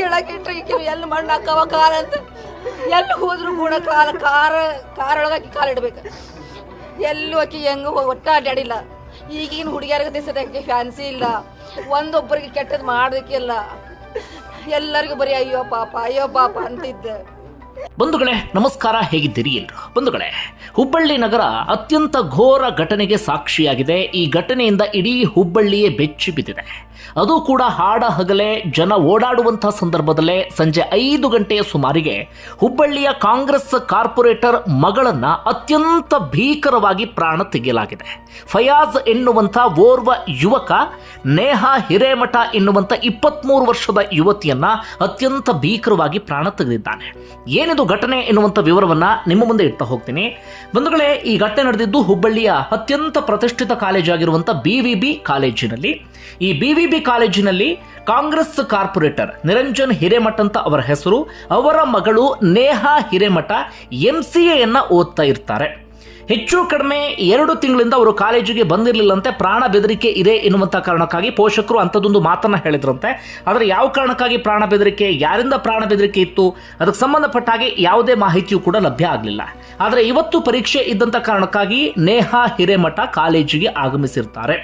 ಕೇಳಕ್ಕಿಟ್ರೆ ಈಕೆ ಎಲ್ಲಿ ಮಣ್ಣು ಹಾಕವ ಕಾಲ ಅಂತ. ಎಲ್ಲಿ ಹೋದ್ರು ಕೂಡ ಕಾಲ, ಕಾರ ಕಾರೊಳಗೆ ಕಾಲಿಡ್ಬೇಕು ಎಲ್ಲೂ ಆಕಿ ಹೆಂಗ ಒಟ್ಟ ಅಡ್ಡಾಡಿಲ್ಲ ಈಗಿನ ಹುಡುಗಿಯರಿಗೆ ದಿಸದಕ್ಕೆ ಫ್ಯಾನ್ಸಿ ಇಲ್ಲ. ಒಂದೊಬ್ಬರಿಗೆ ಕೆಟ್ಟದ್ದು ಮಾಡೋದಕ್ಕಿಲ್ಲ ಎಲ್ಲರಿಗೂ ಬರೀ ಅಯ್ಯೋ ಪಾಪ ಅಯ್ಯೋ ಪಾಪ ಅಂತಿದ್ದೆ. ಬಂಧುಗಳೇ, ನಮಸ್ಕಾರ, ಹೇಗಿದ್ದೀರಿ ಎಲ್ರು? ಬಂಧುಗಳೇ, ಹುಬ್ಬಳ್ಳಿ ನಗರ ಅತ್ಯಂತ ಘೋರ ಘಟನೆಗೆ ಸಾಕ್ಷಿಯಾಗಿದೆ. ಈ ಘಟನೆಯಿಂದ ಇಡೀ ಹುಬ್ಬಳ್ಳಿಯೇ ಬೆಚ್ಚಿ ಬಿದ್ದಿದೆ. ಅದು ಕೂಡ ಹಾಡ ಹಗಲೇ ಜನ ಓಡಾಡುವಂತಹ ಸಂದರ್ಭದಲ್ಲೇ ಸಂಜೆ ಐದು ಗಂಟೆಯ ಸುಮಾರಿಗೆ ಹುಬ್ಬಳ್ಳಿಯ ಕಾಂಗ್ರೆಸ್ ಕಾರ್ಪೊರೇಟರ್ ಮಗಳನ್ನ ಅತ್ಯಂತ ಭೀಕರವಾಗಿ ಪ್ರಾಣ ತೆಗೆಯಲಾಗಿದೆ. ಫಯಾಜ್ ಎನ್ನುವಂಥ ಓರ್ವ ಯುವಕ, ನೇಹಾ ಹಿರೇಮಠ ಎನ್ನುವಂಥ ಇಪ್ಪತ್ಮೂರು ವರ್ಷದ ಯುವತಿಯನ್ನ ಅತ್ಯಂತ ಭೀಕರವಾಗಿ ಪ್ರಾಣ ತೆಗೆದಿದ್ದಾನೆ. ಏನಿದು ಘಟನೆ ಎನ್ನುವಂಥ ವಿವರವನ್ನ ನಿಮ್ಮ ಮುಂದೆ ಇಡ್ತಾ ಹೋಗ್ತೀನಿ. ಬಂಧುಗಳೇ, ಈ ಘಟನೆ ನಡೆದಿದ್ದು ಹುಬ್ಬಳ್ಳಿಯ ಅತ್ಯಂತ ಪ್ರತಿಷ್ಠಿತ ಕಾಲೇಜಾಗಿರುವಂಥ ಬಿ ವಿ ಬಿ ಕಾಲೇಜಿನಲ್ಲಿ. ಈ ಬಿ ವಿ ಬಿ ಕಾಲೇಜಿನಲ್ಲಿ ಕಾಂಗ್ರೆಸ್ ಕಾರ್ಪೊರೇಟರ್ ನಿರಂಜನ್ ಹಿರೇಮಠ ಅಂತ ಅವರ ಹೆಸರು, ಅವರ ಮಗಳು ನೇಹಾ ಹಿರೇಮಠ ಎಂ ಸಿ ಎನ್ನ ಓದ್ತಾ ಇರ್ತಾರೆ. ಹೆಚ್ಚು ಕಡಿಮೆ ಎರಡು ತಿಂಗಳಿಂದ ಅವರು ಕಾಲೇಜಿಗೆ ಬಂದಿರಲಿಲ್ಲಂತೆ ಪ್ರಾಣ ಬೆದರಿಕೆ ಇದೆ ಎನ್ನುವಂಥ ಕಾರಣಕ್ಕಾಗಿ ಪೋಷಕರು ಅಂಥದ್ದೊಂದು ಮಾತನ್ನ ಹೇಳಿದ್ರಂತೆ. ಆದರೆ ಯಾವ ಕಾರಣಕ್ಕಾಗಿ ಪ್ರಾಣ ಬೆದರಿಕೆ, ಯಾರಿಂದ ಪ್ರಾಣ ಬೆದರಿಕೆ ಇತ್ತು, ಅದಕ್ಕೆ ಸಂಬಂಧಪಟ್ಟ ಹಾಗೆ ಯಾವುದೇ ಮಾಹಿತಿಯೂ ಕೂಡ ಲಭ್ಯ ಆಗಲಿಲ್ಲ. ಆದರೆ ಇವತ್ತು ಪರೀಕ್ಷೆ ಇದ್ದಂಥ ಕಾರಣಕ್ಕಾಗಿ ನೇಹಾ ಹಿರೇಮಠ ಕಾಲೇಜಿಗೆ ಆಗಮಿಸಿರ್ತಾರೆ.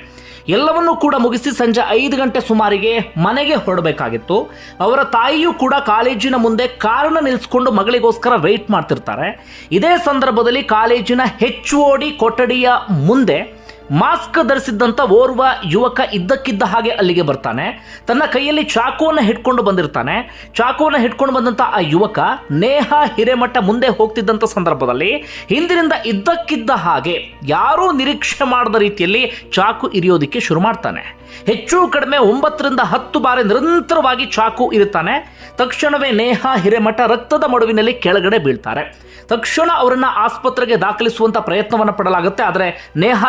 ಎಲ್ಲವನ್ನೂ ಕೂಡ ಮುಗಿಸಿ ಸಂಜೆ ಐದು ಗಂಟೆ ಸುಮಾರಿಗೆ ಮನೆಗೆ ಹೊರಡಬೇಕಾಗಿತ್ತು. ಅವರ ತಾಯಿಯೂ ಕೂಡ ಕಾಲೇಜಿನ ಮುಂದೆ ಕಾರನ್ನು ನಿಲ್ಲಿಸಿಕೊಂಡು ಮಗಳಿಗೋಸ್ಕರ ವೆಯ್ಟ್ ಮಾಡ್ತಿರ್ತಾರೆ. ಇದೇ ಸಂದರ್ಭದಲ್ಲಿ ಕಾಲೇಜಿನ ಹೆಚ್ಚುವಡಿ ಕೊಠಡಿಯ ಮುಂದೆ ಮಾಸ್ಕ್ ಧರಿಸಿದ್ದಂಥ ಓರ್ವ ಯುವಕ ಇದ್ದಕ್ಕಿದ್ದ ಹಾಗೆ ಅಲ್ಲಿಗೆ ಬರ್ತಾನೆ. ತನ್ನ ಕೈಯಲ್ಲಿ ಚಾಕುವನ್ನು ಹಿಡ್ಕೊಂಡು ಬಂದಿರ್ತಾನೆ. ಚಾಕುವನ್ನು ಹಿಡ್ಕೊಂಡು ಬಂದಂಥ ಆ ಯುವಕ ನೇಹ ಹಿರೇಮಠ ಮುಂದೆ ಹೋಗ್ತಿದ್ದಂಥ ಸಂದರ್ಭದಲ್ಲಿ ಹಿಂದಿನಿಂದ ಇದ್ದಕ್ಕಿದ್ದ ಹಾಗೆ ಯಾರೂ ನಿರೀಕ್ಷೆ ಮಾಡದ ರೀತಿಯಲ್ಲಿ ಚಾಕು ಇರಿಯೋದಕ್ಕೆ ಶುರು ಮಾಡ್ತಾನೆ. ಹೆಚ್ಚು ಕಡಿಮೆ ಒಂಬತ್ತರಿಂದ ಹತ್ತು ಬಾರಿ ನಿರಂತರವಾಗಿ ಚಾಕು ಇರುತ್ತಾನೆ. ತಕ್ಷಣವೇ ನೇಹ ಹಿರೇಮಠ ರಕ್ತದ ಮಡುವಿನಲ್ಲಿ ಕೆಳಗಡೆ ಬೀಳ್ತಾರೆ. ತಕ್ಷಣ ಅವರನ್ನು ಆಸ್ಪತ್ರೆಗೆ ದಾಖಲಿಸುವಂತ ಪ್ರಯತ್ನವನ್ನು ಪಡಲಾಗುತ್ತೆ. ಆದರೆ ನೇಹ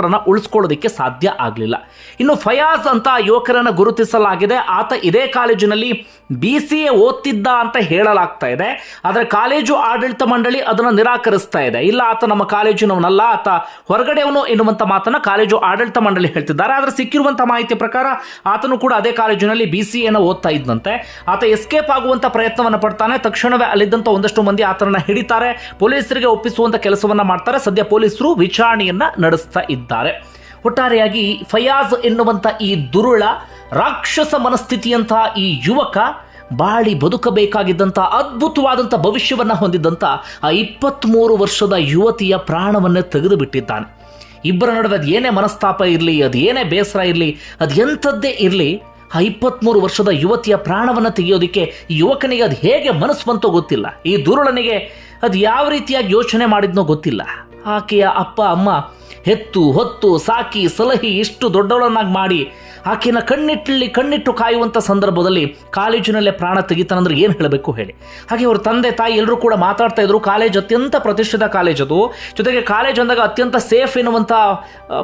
ಹಿರೇಮಠರನ್ನ ಉಳಿಸ್ಕೊಳ್ಳೋದಕ್ಕೆ ಸಾಧ್ಯ ಆಗಲಿಲ್ಲ. ಇನ್ನು ಫಯಾಜ್ ಅಂತ ಯುವಕರನ್ನ ಗುರುತಿಸಲಾಗಿದೆ. ಆತ ಇದೇ ಕಾಲೇಜಿನಲ್ಲಿ ಬಿ ಸಿ ಎ ಓದ್ತಿದ್ದ ಅಂತ ಹೇಳಲಾಗ್ತಾ ಇದೆ. ಆದರೆ ಕಾಲೇಜು ಆಡಳಿತ ಮಂಡಳಿ ಅದನ್ನು ನಿರಾಕರಿಸ್ತಾ ಇದೆ. ಇಲ್ಲ, ಆತ ನಮ್ಮ ಕಾಲೇಜಿನವನಲ್ಲ, ಆತ ಹೊರಗಡೆಯವನು ಎನ್ನುವಂಥ ಮಾತನ್ನು ಕಾಲೇಜು ಆಡಳಿತ ಮಂಡಳಿ ಹೇಳ್ತಿದ್ದಾರೆ. ಆದರೆ ಸಿಕ್ಕಿರುವಂಥ ಮಾಹಿತಿ ಪ್ರಕಾರ ಆತನು ಕೂಡ ಅದೇ ಕಾಲೇಜಿನಲ್ಲಿ ಬಿ ಸಿ ಎನ ಓದ್ತಾ ಇದ್ದಂತೆ ಆತ ಎಸ್ಕೇಪ್ ಆಗುವಂಥ ಪ್ರಯತ್ನವನ್ನು ಪಡ್ತಾನೆ. ತಕ್ಷಣವೇ ಅಲ್ಲಿದ್ದಂಥ ಒಂದಷ್ಟು ಮಂದಿ ಆತನನ್ನು ಹಿಡಿತಾರೆ. ಪೊಲೀಸರಿಗೆ ಒಪ್ಪಿಸುವಂಥ ಕೆಲಸವನ್ನು ಮಾಡ್ತಾರೆ. ಸದ್ಯ ಪೊಲೀಸರು ವಿಚಾರಣೆಯನ್ನು ನಡೆಸ್ತಾ ಇದ್ದಾರೆ. ಒಟ್ಟಾರೆಯಾಗಿ ಫಯಾಜ್ ಎನ್ನುವಂಥ ಈ ದುರುಳ, ರಾಕ್ಷಸ ಮನಸ್ಥಿತಿಯಂತಹ ಈ ಯುವಕ ಬಾಳಿ ಬದುಕಬೇಕಾಗಿದ್ದಂಥ ಅದ್ಭುತವಾದಂಥ ಭವಿಷ್ಯವನ್ನು ಹೊಂದಿದ್ದಂಥ ಆ ಇಪ್ಪತ್ತ್ಮೂರು ವರ್ಷದ ಯುವತಿಯ ಪ್ರಾಣವನ್ನೇ ತೆಗೆದು ಬಿಟ್ಟಿದ್ದಾನೆ ಇಬ್ಬರ ನಡುವೆ ಅದು ಏನೇ ಮನಸ್ತಾಪ ಇರಲಿ, ಅದು ಏನೇ ಬೇಸರ ಇರಲಿ, ಅದು ಎಂಥದ್ದೇ ಇರಲಿ, ಆ ಇಪ್ಪತ್ತ್ಮೂರು ವರ್ಷದ ಯುವತಿಯ ಪ್ರಾಣವನ್ನು ತೆಗೆಯೋದಕ್ಕೆ ಯುವಕನಿಗೆ ಅದು ಹೇಗೆ ಮನಸ್ಸು ಬಂತೋ ಗೊತ್ತಿಲ್ಲ. ಈ ದುರುಳನಿಗೆ ಅದು ಯಾವ ರೀತಿಯಾಗಿ ಯೋಚನೆ ಮಾಡಿದ್ನೋ ಗೊತ್ತಿಲ್ಲ. ಆಕೆಯ ಅಪ್ಪ, ಅಮ್ಮ ಹೆತ್ತು ಹೊತ್ತು ಸಾಕಿ ಸಲಹಿ ಇಷ್ಟು ದೊಡ್ಡವಳನ್ನಾಗಿ ಮಾಡಿ ಆಕೆನ ಕಣ್ಣಿಟ್ಟಲ್ಲಿ ಕಣ್ಣಿಟ್ಟು ಕಾಯುವಂಥ ಸಂದರ್ಭದಲ್ಲಿ ಕಾಲೇಜಿನಲ್ಲೇ ಪ್ರಾಣ ತೆಗಿತಾನಂದ್ರೆ ಏನು ಹೇಳಬೇಕು ಹೇಳಿ. ಹಾಗೆ ಅವ್ರ ತಂದೆ ತಾಯಿ ಎಲ್ಲರೂ ಕೂಡ ಮಾತಾಡ್ತಾ ಇದ್ರು, ಕಾಲೇಜ್ ಅತ್ಯಂತ ಪ್ರತಿಷ್ಠಿತ ಕಾಲೇಜ್ ಅದು. ಜೊತೆಗೆ ಕಾಲೇಜ್ ಅಂದಾಗ ಅತ್ಯಂತ ಸೇಫ್ ಎನ್ನುವಂಥ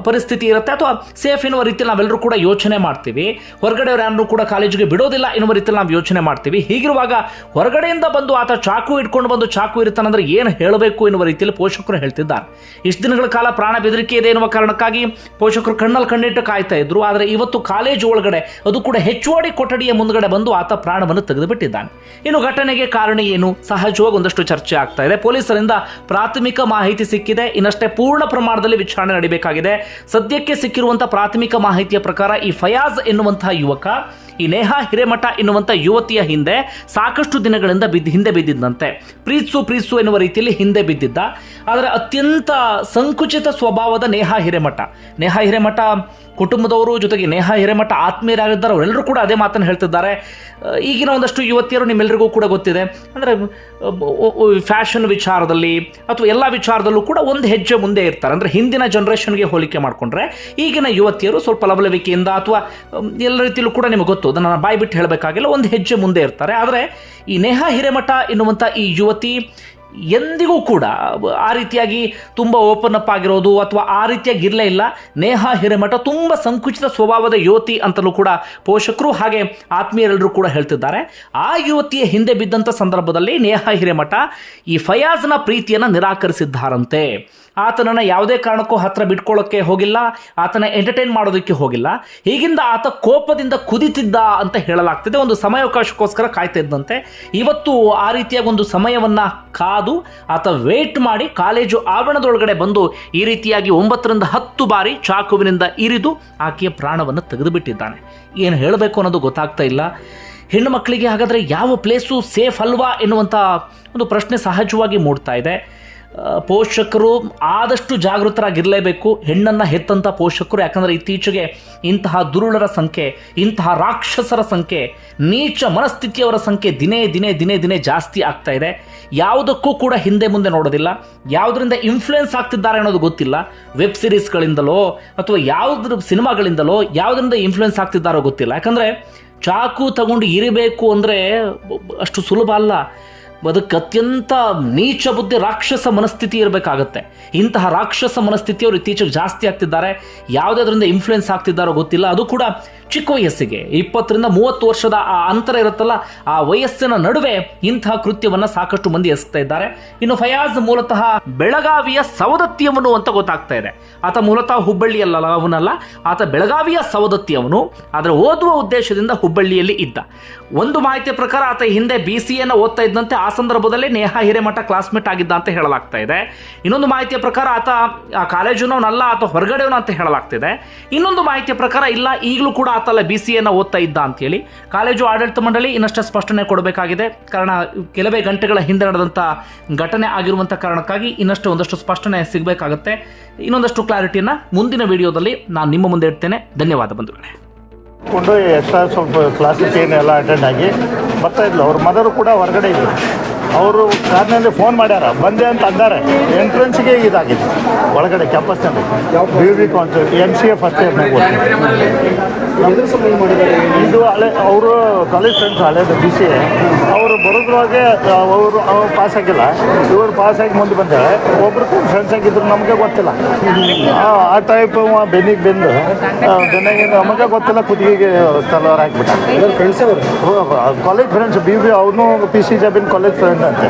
ಪರಿಸ್ಥಿತಿ ಇರುತ್ತೆ ಅಥವಾ ಸೇಫ್ ಎನ್ನುವ ರೀತಿಯಲ್ಲಿ ನಾವೆಲ್ಲರೂ ಕೂಡ ಯೋಚನೆ ಮಾಡ್ತೀವಿ. ಹೊರಗಡೆಯವ್ರು ಯಾರನ್ನೂ ಕೂಡ ಕಾಲೇಜಿಗೆ ಬಿಡೋದಿಲ್ಲ ಎನ್ನುವ ರೀತಿಯಲ್ಲಿ ನಾವು ಯೋಚನೆ ಮಾಡ್ತೀವಿ. ಹೀಗಿರುವಾಗ ಹೊರಗಡೆಯಿಂದ ಬಂದು ಆತ ಚಾಕು ಇಟ್ಕೊಂಡು ಬಂದು ಚಾಕು ಇರ್ತಾನಂದ್ರೆ ಏನು ಹೇಳಬೇಕು ಎನ್ನುವ ರೀತಿಯಲ್ಲಿ ಪೋಷಕರು ಹೇಳ್ತಿದ್ದಾರೆ. ಇಷ್ಟು ದಿನಗಳ ಕಾಲ ಪ್ರಾಣ ಬೆದರಿಕೆ ಇದೆ ಎನ್ನುವ ಕಾರಣಕ್ಕಾಗಿ ಪೋಷಕರು ಕಣ್ಣಲ್ಲಿ ಕಣ್ಣಿಟ್ಟು ಕಾಯ್ತಾ ಇದ್ರು. ಆದರೆ ಇವತ್ತು ಕಾಲೇಜು ಒಳಗಡೆ, ಅದು ಕೂಡ ಹೆಚ್ಚುವಡಿ ಕೊಠಡಿಯ ಮುಂದಗಡೆ ಬಂದು ಆತ ಪ್ರಾಣವನ್ನು ತೆಗೆದುಬಿಟ್ಟಿದ್ದಾನೆ. ಇನ್ನು ಘಟನೆಗೆ ಕಾರಣ ಏನು? ಸಹಜವಾಗಿ ಒಂದಷ್ಟು ಚರ್ಚೆ ಆಗ್ತಾ ಇದೆ. ಪೊಲೀಸರಿಂದ ಪ್ರಾಥಮಿಕ ಮಾಹಿತಿ ಸಿಕ್ಕಿದೆ. ಇನ್ನಷ್ಟೇ ಪೂರ್ಣ ಪ್ರಮಾಣದಲ್ಲಿ ವಿಚಾರಣೆ ನಡೀಬೇಕಾಗಿದೆ. ಸದ್ಯಕ್ಕೆ ಸಿಕ್ಕಿರುವಂತಹ ಪ್ರಾಥಮಿಕ ಮಾಹಿತಿಯ ಪ್ರಕಾರ ಈ ಫಯಾಜ್ ಎನ್ನುವಂತಹ ಯುವಕ, ಈ ನೇಹಾ ಹಿರೇಮಠ ಎನ್ನುವಂಥ ಯುವತಿಯ ಹಿಂದೆ ಸಾಕಷ್ಟು ದಿನಗಳಿಂದ ಬಿದ್ದ, ಹಿಂದೆ ಬಿದ್ದಿದ್ದಂತೆ. ಪ್ರೀತ್ಸು ಪ್ರೀತ್ಸು ಎನ್ನುವ ರೀತಿಯಲ್ಲಿ ಹಿಂದೆ ಬಿದ್ದಿದ್ದ. ಆದರೆ ಅತ್ಯಂತ ಸಂಕುಚಿತ ಸ್ವಭಾವದ ನೇಹಾ ಹಿರೇಮಠ. ನೇಹಾ ಹಿರೇಮಠ ಕುಟುಂಬದವರು ಜೊತೆಗೆ ನೇಹಾ ಹಿರೇಮಠ ಆತ್ಮೀಯರಾಗಿದ್ದಾರೆ, ಅವರೆಲ್ಲರೂ ಕೂಡ ಅದೇ ಮಾತನ್ನು ಹೇಳ್ತಿದ್ದಾರೆ. ಈಗಿನ ಒಂದಷ್ಟು ಯುವತಿಯರು ನಿಮ್ಮೆಲ್ಲರಿಗೂ ಕೂಡ ಗೊತ್ತಿದೆ. ಅಂದರೆ ಫ್ಯಾಷನ್ ವಿಚಾರದಲ್ಲಿ ಅಥವಾ ಎಲ್ಲ ವಿಚಾರದಲ್ಲೂ ಕೂಡ ಒಂದು ಹೆಜ್ಜೆ ಮುಂದೆ ಇರ್ತಾರೆ. ಅಂದರೆ ಹಿಂದಿನ ಜನ್ರೇಷನ್ಗೆ ಹೋಲಿಕೆ ಮಾಡಿಕೊಂಡ್ರೆ, ಈಗಿನ ಯುವತಿಯರು ಸ್ವಲ್ಪ ಲವಲವಿಕೆಯಿಂದ ಅಥವಾ ಎಲ್ಲ ರೀತಿಯಲ್ಲೂ ಕೂಡ ನಿಮಗೆ ಗೊತ್ತು, ಅದನ್ನು ನಾನು ಬಾಯಿ ಬಿಟ್ಟು ಹೇಳಬೇಕಾಗಿಲ್ಲ, ಒಂದು ಹೆಜ್ಜೆ ಮುಂದೆ ಇರ್ತಾರೆ. ಆದರೆ, ಈ ನೇಹಾ ಹಿರೇಮಠ ಎನ್ನುವಂಥ ಈ ಯುವತಿ ಎಂದಿಗೂ ಕೂಡ ಆ ರೀತಿಯಾಗಿ ತುಂಬ ಓಪನ್ ಅಪ್ ಆಗಿರೋದು ಅಥವಾ ಆ ರೀತಿಯಾಗಿ ಇರಲೇ ಇಲ್ಲ. ನೇಹಾ, ಹಿರೇಮಠ ತುಂಬ ಸಂಕುಚಿತ ಸ್ವಭಾವದ ಯುವತಿ ಅಂತಲೂ ಕೂಡ ಪೋಷಕರು ಹಾಗೆ ಆತ್ಮೀಯರೆಲ್ಲರೂ ಕೂಡ ಹೇಳ್ತಿದ್ದಾರೆ. ಆ ಯುವತಿಯ ಹಿಂದೆ ಬಿದ್ದಂಥ ಸಂದರ್ಭದಲ್ಲಿ ನೇಹಾ, ಹಿರೇಮಠ ಈ ಫಯಾಜ್ನ ಪ್ರೀತಿಯನ್ನು ನಿರಾಕರಿಸಿದ್ದಾರಂತೆ. ಆತನನ್ನು ಯಾವುದೇ ಕಾರಣಕ್ಕೂ ಹತ್ರ ಬಿಟ್ಕೊಳ್ಳೋಕ್ಕೆ ಹೋಗಿಲ್ಲ, ಆತನ ಎಂಟರ್ಟೈನ್ ಮಾಡೋದಕ್ಕೆ ಹೋಗಿಲ್ಲ. ಹೀಗಿಂದ ಆತ ಕೋಪದಿಂದ ಕುದಿತಿದ್ದ ಅಂತ ಹೇಳಲಾಗ್ತಿದೆ. ಒಂದು ಸಮಯಾವಕಾಶಕ್ಕೋಸ್ಕರ ಕಾಯ್ತಾ ಇದ್ದಂತೆ. ಇವತ್ತು ಆ ರೀತಿಯಾಗಿ ಒಂದು ಸಮಯವನ್ನು ಕಾದು ಆತ ವೇಟ್ ಮಾಡಿ ಕಾಲೇಜು ಆವರಣದೊಳಗಡೆ ಬಂದು ಈ ರೀತಿಯಾಗಿ ಒಂಬತ್ತರಿಂದ ಹತ್ತು ಬಾರಿ ಚಾಕುವಿನಿಂದ ಇರಿದು ಆಕೆಯ ಪ್ರಾಣವನ್ನು ತೆಗೆದುಬಿಟ್ಟಿದ್ದಾನೆ. ಏನು ಹೇಳಬೇಕು ಅನ್ನೋದು ಗೊತ್ತಾಗ್ತಾ ಇಲ್ಲ. ಹೆಣ್ಣು ಮಕ್ಕಳಿಗೆ ಹಾಗಾದರೆ ಯಾವ ಪ್ಲೇಸು ಸೇಫ್ ಅಲ್ವಾ ಎನ್ನುವಂಥ ಒಂದು ಪ್ರಶ್ನೆ ಸಹಜವಾಗಿ ಮೂಡ್ತಾ ಇದೆ. ಪೋಷಕರು ಆದಷ್ಟು ಜಾಗೃತರಾಗಿರಲೇಬೇಕು. ಹೆಣ್ಣನ್ನು ಹೆತ್ತಂಥ ಪೋಷಕರು, ಯಾಕಂದರೆ ಇತ್ತೀಚೆಗೆ ಇಂತಹ ದುರುಳರ ಸಂಖ್ಯೆ, ಇಂತಹ ರಾಕ್ಷಸರ ಸಂಖ್ಯೆ, ನೀಚ ಮನಸ್ಥಿತಿಯವರ ಸಂಖ್ಯೆ ದಿನೇ ದಿನೇ ದಿನೇ ದಿನೇ ಜಾಸ್ತಿ ಆಗ್ತಾ ಇದೆ. ಯಾವುದಕ್ಕೂ ಕೂಡ ಹಿಂದೆ ಮುಂದೆ ನೋಡೋದಿಲ್ಲ. ಯಾವುದರಿಂದ ಇನ್ಫ್ಲುಯೆನ್ಸ್ ಆಗ್ತಿದ್ದಾರೆ ಅನ್ನೋದು ಗೊತ್ತಿಲ್ಲ. ವೆಬ್ ಸಿರೀಸ್ಗಳಿಂದಲೋ ಅಥವಾ ಯಾವುದ್ರ ಸಿನಿಮಾಗಳಿಂದಲೋ ಯಾವುದರಿಂದ ಇನ್ಫ್ಲುಯೆನ್ಸ್ ಆಗ್ತಿದ್ದಾರೋ ಗೊತ್ತಿಲ್ಲ. ಯಾಕಂದರೆ ಚಾಕು ತಗೊಂಡು ಇರಬೇಕು ಅಂದರೆ ಅಷ್ಟು ಸುಲಭ ಅಲ್ಲ. ಅದಕ್ಕೆ ಅತ್ಯಂತ ನೀಚ ಬುದ್ಧಿ ರಾಕ್ಷಸ ಮನಸ್ಥಿತಿ ಇರಬೇಕಾಗತ್ತೆ. ಇಂತಹ ರಾಕ್ಷಸ ಮನಸ್ಥಿತಿಯವರು ಇತ್ತೀಚೆಗೆ ಜಾಸ್ತಿ ಆಗ್ತಿದ್ದಾರೆ. ಯಾವುದಾದ್ರಿಂದ ಇನ್ಫ್ಲುಯೆನ್ಸ್ ಆಗ್ತಿದ್ದಾರೋ ಗೊತ್ತಿಲ್ಲ. ಅದು ಕೂಡ ಚಿಕ್ಕ ವಯಸ್ಸಿಗೆ. ಇಪ್ಪತ್ತರಿಂದ ಮೂವತ್ತು ವರ್ಷದ ಆ ಅಂತರ ಇರುತ್ತಲ್ಲ, ಆ ವಯಸ್ಸಿನ ನಡುವೆ ಇಂತಹ ಕೃತ್ಯವನ್ನು ಸಾಕಷ್ಟು ಮಂದಿ ಎಸ್ತಾ ಇದ್ದಾರೆ. ಇನ್ನು ಫಯಾಜ್ ಮೂಲತಃ ಬೆಳಗಾವಿಯ ಸವದತ್ತಿಯವನು ಅಂತ ಗೊತ್ತಾಗ್ತಾ ಇದೆ. ಆತ ಮೂಲತಃ ಹುಬ್ಬಳ್ಳಿಯಲ್ಲ ಅವನಲ್ಲ. ಆತ ಬೆಳಗಾವಿಯ ಸವದತ್ತಿಯವನು ಆದರೆ ಓದುವ ಉದ್ದೇಶದಿಂದ ಹುಬ್ಬಳ್ಳಿಯಲ್ಲಿ ಇದ್ದ. ಒಂದು ಮಾಹಿತಿ ಪ್ರಕಾರ ಆತ ಹಿಂದೆ ಬಿ ಸಿ ಎನ ಓದ್ತಾ ಇದ್ದಂತೆ ಆ ಸಂದರ್ಭದಲ್ಲಿ ನೇಹಾ ಹಿರೇಮಠ ಕ್ಲಾಸ್ಮೇಟ್ ಆಗಿದ್ದ ಅಂತ ಹೇಳಲಾಗ್ತಾ ಇದೆ. ಇನ್ನೊಂದು ಮಾಹಿತಿಯ ಪ್ರಕಾರ ಆತ, ಆ ಕಾಲೇಜಿನವನಲ್ಲ, ಆತ ಹೊರಗಡೆಯವನು ಅಂತ ಹೇಳಲಾಗ್ತಿದೆ. ಇನ್ನೊಂದು ಮಾಹಿತಿಯ ಪ್ರಕಾರ ಇಲ್ಲ, ಈಗಲೂ ಕೂಡ ಆತಲ್ಲ ಬಿ ಸಿ ಎನ ಓದ್ತಾ ಇದ್ದ ಅಂತೇಳಿ ಕಾಲೇಜು ಆಡಳಿತ ಮಂಡಳಿ ಇನ್ನಷ್ಟು ಸ್ಪಷ್ಟನೆ ಕೊಡಬೇಕಾಗಿದೆ. ಕಾರಣ, ಕೆಲವೇ ಗಂಟೆಗಳ ಹಿಂದೆ ನಡೆದಂಥ ಘಟನೆ ಆಗಿರುವಂಥ ಕಾರಣಕ್ಕಾಗಿ ಇನ್ನಷ್ಟು ಒಂದಷ್ಟು ಸ್ಪಷ್ಟನೆ ಸಿಗಬೇಕಾಗುತ್ತೆ. ಇನ್ನೊಂದಷ್ಟು ಕ್ಲಾರಿಟಿಯನ್ನು ಮುಂದಿನ ವಿಡಿಯೋದಲ್ಲಿ ನಾನು ನಿಮ್ಮ ಮುಂದೆ ಇಡ್ತೇನೆ. ಧನ್ಯವಾದ ಬಂಧುಗಳೇ. ಕೊಂಡು ಎಕ್ಸ್ಟ್ರಾ ಸ್ವಲ್ಪ ಕ್ಲಾಸಸ್ ಏನೆಲ್ಲ ಅಟೆಂಡ್ ಆಗಿ ಬರ್ತಾ ಇದ್ಲು. ಅವ್ರ ಮದರು ಕೂಡ ಹೊರಗಡೆ ಇದ್ದರು ಅವರು ಕಾರ್ನಲ್ಲಿ ಫೋನ್ ಮಾಡ್ಯಾರ. ಬಂದೆ ಅಂತ ಅಂದಾರೆ. ಎಂಟ್ರೆನ್ಸ್ಗೆ ಇದಾಗಿದೆ ಒಳಗಡೆ ಕ್ಯಾಂಪಸ್ನಲ್ಲಿ B V concert M C A first ಇಯರ್ನಾಗ ಇದು ಹಳೆ ಅವರು ಕಾಲೇಜ್ ಫ್ರೆಂಡ್ಸ್ ಹಳೇದು ಬಿ ಸಿ ಎ ಅವರು ಬರೋದ್ರೊಳಗೆ ಅವರು ಅವ್ರು ಪಾಸ್ ಆಗಿಲ್ಲ. ಇವರು ಪಾಸ್ ಆಗಿ ಮುಂದೆ ಬಂದಾಳೆ ಒಬ್ರು ಫ್ರೆಂಡ್ಸ್ ಆಗಿದ್ರು ನಮಗೆ ಗೊತ್ತಿಲ್ಲ. ಆ- ಟೈಪ್ ಬೆನ್ನಿಗೆ ಬೆಂದು. ಬೆನ್ನಿಗೆ ನಮಗೆ ಗೊತ್ತಿಲ್ಲ ಕುತ್ತಿಗೆಗೆ ತಲವಾರ ಹಾಕ್ಬಿಟ್ಟು. ಫ್ರೆಂಡ್ಸ್ ಅವರು? ಕಾಲೇಜ್ ಫ್ರೆಂಡ್ಸ್ ಬಿ ಬಿ ಅವನು P C Jabin college friend ಅಂತೆ.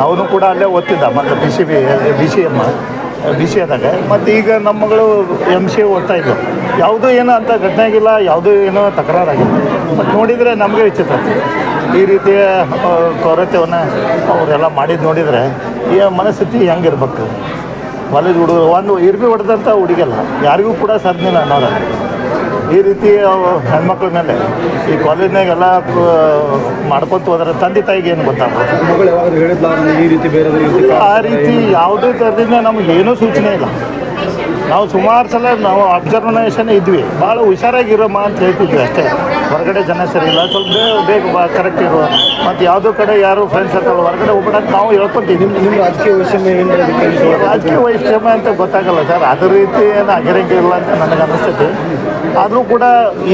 ಅವನು ಕೂಡ ಅಲ್ಲೇ ಓದ್ತಿದ್ದ ಮತ್ತು B C B B C M B C ಆದಾಗ ಮತ್ತು ಈಗ ನಮ್ಮ ಮಗಳು ಎಂ ಸಿ ಓದ್ತಾ ಇದ್ಲು ಯಾವುದೂ ಏನೋ ಅಂತ ಘಟನೆ ಆಗಿಲ್ಲ ಯಾವುದೂ ಏನೋ ತಕರಾರಾಗಿಲ್ಲ ಬಟ್ ನೋಡಿದರೆ ನಮಗೆ ವಿಚಿತ್ರ. ಈ ರೀತಿಯ ಕೊರತೆಯನ್ನು ಅವರೆಲ್ಲ ಮಾಡಿದ್ದು ನೋಡಿದರೆ ಈ ಮನಸ್ಥಿತಿ ಹೆಂಗಿರ್ಬೇಕು? ಕಾಲೇಜ್ ಹುಡುಗರು ಒಂದು ಇರ್ಬಿ ಹೊಡೆದಂಥ ಹುಡುಗಲ್ಲ ಯಾರಿಗೂ ಕೂಡ ಸಾಧ್ಯನಿಲ್ಲ ಅನ್ನೋದು. ಈ ರೀತಿ ಹೆಣ್ಮಕ್ಳ ಮೇಲೆ ಈ ಕಾಲೇಜ್ನಾಗೆಲ್ಲ ಮಾಡ್ಕೊತ ಹೋದ್ರೆ ತಂದೆ ತಾಯಿಗೆ ಏನು ಗೊತ್ತಾಗ್ಬೋದು? ರೀತಿ ಆ ರೀತಿ ಯಾವುದೇ ಥರದಿಂದ ನಮ್ಗೆ ಏನೂ ಸೂಚನೆ ಇಲ್ಲ. ನಾವು ಸುಮಾರು ಸಲ ನಾವು ಅಬ್ಸರ್ವನೇಷನ್ ಇದ್ವಿ. ಭಾಳ ಹುಷಾರಾಗಿರಮ್ಮ ಅಂತ ಹೇಳ್ತಿದ್ವಿ ಅಷ್ಟೇ. ಹೊರಗಡೆ ಜನ ಸರಿ ಇಲ್ಲ. ಸ್ವಲ್ಪ ಬೇಗ ಬಾ ಕರೆಕ್ಟ್ ಇರುವ ಮತ್ತು ಯಾವುದೋ ಕಡೆ ಯಾರು ಫ್ರೆಂಡ್ಸ್ ಸರ್ಕಲ್ ಹೊರಗಡೆ ಹೋಗ್ಬಿಡಕ್ಕೆ ನಾವು ಹೇಳ್ಕೊತೀವಿ ನಿಮ್ಮ ರಾಜಕೀಯ ವೈಷಮ್ಯ ರಾಜಕೀಯ ವೈಷಮ್ಯ ಅಂತ ಗೊತ್ತಾಗಲ್ಲ ಸರ್. ಅದೇ ರೀತಿ ಏನು ಇಲ್ಲ ಅಂತ ನನಗೆ ಅನಿಸ್ತೈತಿ. ಆದರೂ ಕೂಡ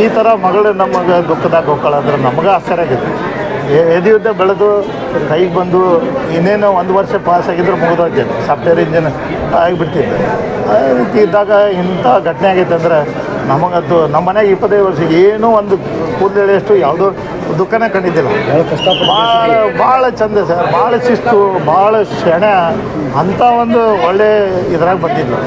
ಈ ಥರ ಮಗಳು ನಮಗೆ ದುಃಖದಾಗ ಹೋಗ್ಕೊಳ್ಳೋದ್ರೆ ನಮಗೆ ಆಶ್ಚರ್ಯ ಆಗಿದೆ. ಎದೆಯುದ್ದ ಬೆಳೆದು ಕೈಗೆ ಬಂದು ಇನ್ನೇನು ಒಂದು ವರ್ಷ ಪಾಸ್ ಆಗಿದ್ರೆ ಮುಗಿದೋಗ್ತೈತೆ ಸಾಫ್ಟ್ವೇರ್ ಇಂಜಿನ್ ಆಗಿಬಿಡ್ತಿದ್ದೆ ಆ ರೀತಿ ಇದ್ದಾಗ ಇಂಥ ಘಟನೆ ಆಗೈತೆ ಅಂದರೆ ನಮಗದು ನಮ್ಮ ಮನೆಗೆ ಇಪ್ಪತ್ತೈದು ವರ್ಷ ಏನೂ ಒಂದು ಕೂದಲೆಳೆಯಷ್ಟು ಯಾವುದೋ ದುಃಖನೇ ಕಂಡಿದ್ದಿಲ್ಲ. ಭಾಳ ಭಾಳ ಚಂದ ಸರ್ ಭಾಳ ಶಿಸ್ತು ಭಾಳ ಶೆಣ ಅಂಥ ಒಂದು ಒಳ್ಳೆ ಇದ್ರಾಗ ಬಂದಿದ್ದು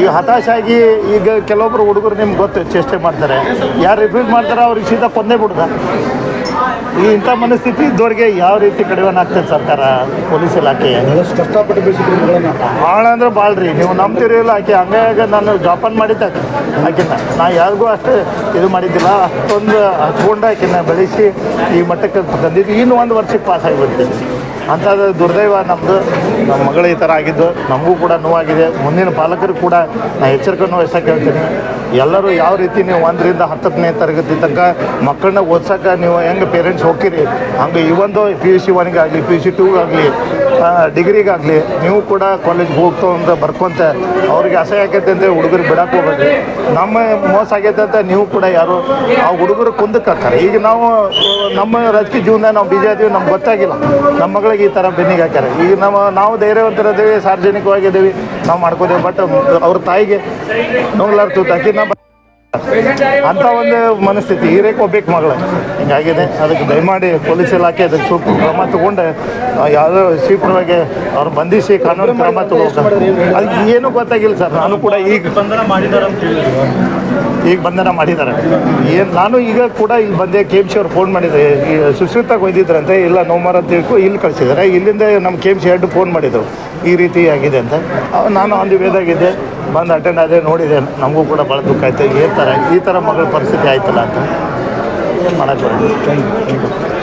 ಈಗ ಹತಾಶಾಗಿ ಈಗ ಕೆಲವೊಬ್ರು ಹುಡುಗರು ನಿಮ್ಗೆ ಗೊತ್ತು ಚೇಷ್ಟೆ ಮಾಡ್ತಾರೆ. ಯಾರು ರಿಪೀಟ್ ಮಾಡ್ತಾರೆ ಅವ್ರಿಗೆ ಸೀದಾ ಕೊಂದೇ ಬಿಡ್ದ. ಈ ಇಂಥ ಮನಸ್ಥಿತಿ ಇದ್ದವ್ರಿಗೆ ಯಾವ ರೀತಿ ಕಡಿವಾಣ ಆಗ್ತದೆ ಸರ್ಕಾರ ಪೊಲೀಸ್ ಇಲಾಖೆ? ಕಷ್ಟಪಟ್ಟು ಭಾಳ ಅಂದ್ರೆ ಭಾಳ ರೀ. ನೀವು ನಂಬ್ತೀರಿ ಇಲ್ಲ ಆಕೆ ಹಂಗಾಗಿ ನಾನು ಜಾಪನ್ ಮಾಡಿದ್ದೆ ಆಕಿನ ನಾ ಯಾರಿಗೂ ಅಷ್ಟು ಇದು ಮಾಡಿದ್ದಿಲ್ಲ. ಅಷ್ಟೊಂದು ಹಚ್ಕೊಂಡು ಆಕಿನ್ನ ಬೆಳೆಸಿ ಈ ಮಟ್ಟಕ್ಕೆ ತಂದಿದ್ದು. ಇನ್ನು ಒಂದು ವರ್ಷಕ್ಕೆ ಪಾಸ್ ಆಗಿಬಿಡ್ತೀನಿ ಅಂಥದ್ದು ದುರ್ದೈವ ನಮ್ಮದು ನಮ್ಮ ಮಗಳು ಈ ಥರ ಆಗಿದ್ದು, ನಮಗೂ ಕೂಡ ನೋವಾಗಿದೆ. ಮುಂದಿನ ಪಾಲಕರು ಕೂಡ ನಾನು ಎಚ್ಚರಿಕೆಯನ್ನು ವಹಿಸೋಕೆ ಹೇಳ್ತೀನಿ ಎಲ್ಲರೂ ಯಾವ ರೀತಿ ನೀವು ಒಂದರಿಂದ ಹತ್ತನೇ ತರಗತಿ ತನಕ ಮಕ್ಕಳನ್ನ ಓದ್ಸೋಕೆ ನೀವು ಹೆಂಗೆ ಪೇರೆಂಟ್ಸ್ ಹೋಗ್ತೀರಿ? ಹಂಗೆ ಈ ಒಂದು ಪಿ ಯು ಸಿ ಒನ್ಗಾಗಲಿ ಪಿ ಯು ಸಿ ಟೂಗಾಗಲಿ ಡಿಗ್ರಿಗಾಗಲಿ. ನೀವು ಕೂಡ ಕಾಲೇಜ್ಗೆ ಹೋಗ್ತಾ ಅಂತ ಬರ್ಕೊಂತ ಅವ್ರಿಗೆ ಅಸಹ್ಯ ಆಗೈತೆ ಅಂತ ಹುಡುಗರು ಬಿಡಕ್ಕೆ ಹೋಗ್ಬೇಡ್ರಿ. ನಮ್ಮ ಮೋಸ ಆಗೈತೆ ಅಂತ ನೀವು ಕೂಡ ಯಾರು ಆ ಹುಡುಗರು ಕುಂದಕ್ಕೆ ಹಾಕ್ತಾರೆ ಈಗ ನಾವು, ನಮ್ಮ ರಾಜಕೀಯ ಜೀವನ ನಾವು ಬೀಜ ಆದೀವಿ, ನಮ್ಗೆ ಗೊತ್ತಾಗಿಲ್ಲ. ನಮ್ಮ ಮಗಳಿಗೆ ಈ ಥರ ಬೆನ್ನಿಗೆ ಹಾಕ್ಯಾರೆ. ಈಗ ನಮ್ಮ, ನಾವು ಧೈರ್ಯವಂತರಿದ್ದೀವಿ ಸಾರ್ವಜನಿಕವಾಗಿದ್ದೀವಿ ನಾವು ಮಾಡ್ಕೋದೇವೆ ಬಟ್ ಅವ್ರ ತಾಯಿಗೆ ನೋಡ್ಲಾರ್ತು ತಾಕಿ ನಾ ಅಂತ ಒಂದು ಮನಸ್ಥಿತಿ. ಹೀರೇಕೋಬೇಕು ಮಗಳ. ಹಿಂಗಾಗಿದೆ. ಅದಕ್ಕೆ ದಯಮಾಡಿ ಪೊಲೀಸ್ ಇಲಾಖೆ ಅದಕ್ಕೆ ಸೂಕ್ತ ಕ್ರಮ ತಗೊಂಡು ಯಾವುದೋ ಶೀಘ್ರವಾಗಿ ಅವ್ರು ಬಂಧಿಸಿ ಕಾನೂನು ಕ್ರಮ ತಗೋಬೇಕು. ಅದಕ್ಕೆ ಏನೂ ಗೊತ್ತಾಗಿಲ್ಲ ಸರ್. ನಾನು ಕೂಡ ಈಗ ಬಂಧನ ಮಾಡಿದ್ದಾರೆ ಈಗ ಬಂಧನ ಮಾಡಿದ್ದಾರೆ. ಏನು, ನಾನು ಈಗ ಕೂಡ ಇಲ್ಲಿ ಬಂದೆ, ಕೆ ಎಂ ಸಿ ಅವ್ರು ಫೋನ್ ಮಾಡಿದೆ ಈ ಸುಶ್ರುತಾಗ ಒಯ್ದಿದ್ರಂತೆ. ಇಲ್ಲ, ನೋಮಾರ್ ಅಂತ ಹೇಳ್ಕೊ ಇಲ್ಲಿ ಕಳಿಸಿದ್ದಾರೆ. ಇಲ್ಲಿಂದ ನಮ್ಮ K M C head phone ಮಾಡಿದರು. ಈ ರೀತಿ ಆಗಿದೆ ಅಂತ. ನಾನು ಅಂದು ವೇದಾಗಿದ್ದೆ. ಬಂದು ಅಟೆಂಡ್ ಆದರೆ ನೋಡಿದೆ, ನಮಗೂ ಕೂಡ ಭಾಳ ದುಃಖ ಆಯ್ತು. ಈ ಥರ ಈ ಥರ ಮಗಳ ಪರಿಸ್ಥಿತಿ ಆಯ್ತಲ್ಲ ಅಂತ. ಏನು ಮಾಡೋಕ್ಕೆ ಬರೋದು?